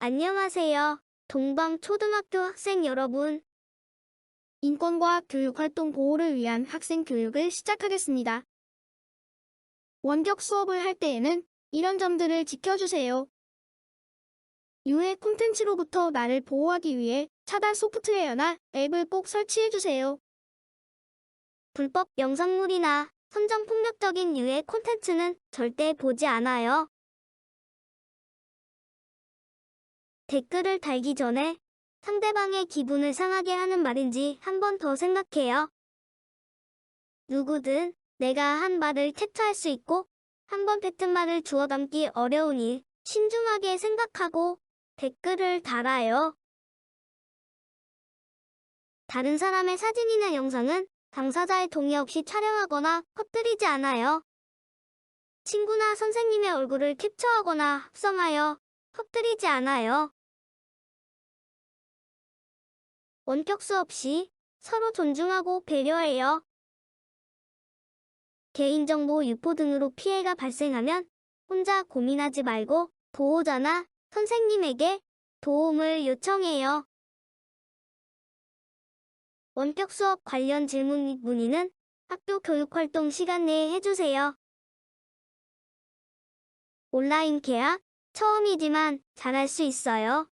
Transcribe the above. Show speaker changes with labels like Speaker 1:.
Speaker 1: 안녕하세요. 동방 초등학교 학생 여러분.
Speaker 2: 인권과 교육활동 보호를 위한 학생 교육을 시작하겠습니다. 원격 수업을 할 때에는 이런 점들을 지켜주세요. 유해 콘텐츠로부터 나를 보호하기 위해 차단 소프트웨어나 앱을 꼭 설치해주세요.
Speaker 1: 불법 영상물이나 선정 폭력적인 유해 콘텐츠는 절대 보지 않아요. 댓글을 달기 전에 상대방의 기분을 상하게 하는 말인지 한 번 더 생각해요. 누구든 내가 한 말을 캡처할 수 있고 한 번 뱉은 말을 주워 담기 어려우니 신중하게 생각하고 댓글을 달아요. 다른 사람의 사진이나 영상은 당사자의 동의 없이 촬영하거나 퍼뜨리지 않아요. 친구나 선생님의 얼굴을 캡처하거나 합성하여 퍼뜨리지 않아요. 원격 수업 시 서로 존중하고 배려해요. 개인정보 유포 등으로 피해가 발생하면 혼자 고민하지 말고 보호자나 선생님에게 도움을 요청해요. 원격 수업 관련 질문 및 문의는 학교 교육활동 시간 내에 해주세요. 온라인 계약 처음이지만 잘할 수 있어요.